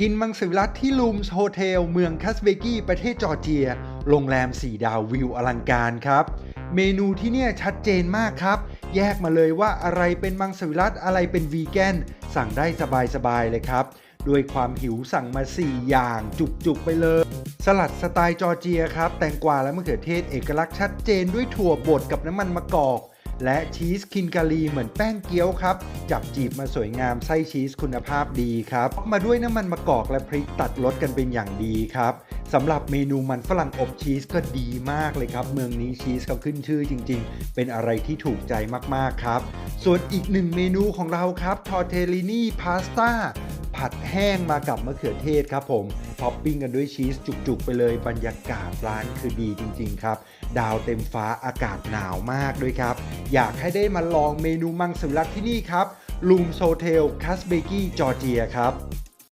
กินมังสวิรัตที่ลูมส์โฮเทลเมืองคัสเบกี้ประเทศจอร์เจีย โรงแรม 4 ดาววิวอลังการครับ เมนูที่เนี่ยชัดเจนมากครับ แยกมาเลยว่าอะไรเป็นมังสวิรัตอะไรเป็นวีแกน สั่งได้สบายๆเลยครับด้วยความหิวสั่งมา 4 อย่างจุกๆไปเลย สลัดสไตล์จอร์เจียครับ แตงกวาและมะเขือเทศเอกลักษณ์ชัดเจนด้วยถั่วบดกับน้ำมันมะกอก และชีสคินกาลีเหมือนแป้งเกี๊ยวครับ จับจีบมาสวยงามไส้ชีสคุณภาพดีครับ มาด้วยน้ำมันมะกอกและพริกตัดรสกันเป็นอย่างดีครับสำหรับเมนูมันฝรั่งอบชีสก็ดีมากเลยครับ เมืองนี้ชีสเขาขึ้นชื่อจริง ๆ เป็นอะไรที่ถูกใจมากๆครับ ส่วนอีกหนึ่งเมนูของเราครับทอร์เทลินีพาสต้า ผัดแห้งมากับมะเขือเทศครับผมท็อปปิ้งกันด้วยชีสจุกๆ ไปเลยบรรยากาศร้านคือดีจริงๆครับ ดาวเต็มฟ้าอากาศหนาวมากด้วยครับ อยากให้ได้มาลองเมนูมังสวิรัตที่นี่ครับลูมโซเทลคัสเบกี้จอร์เจียครับ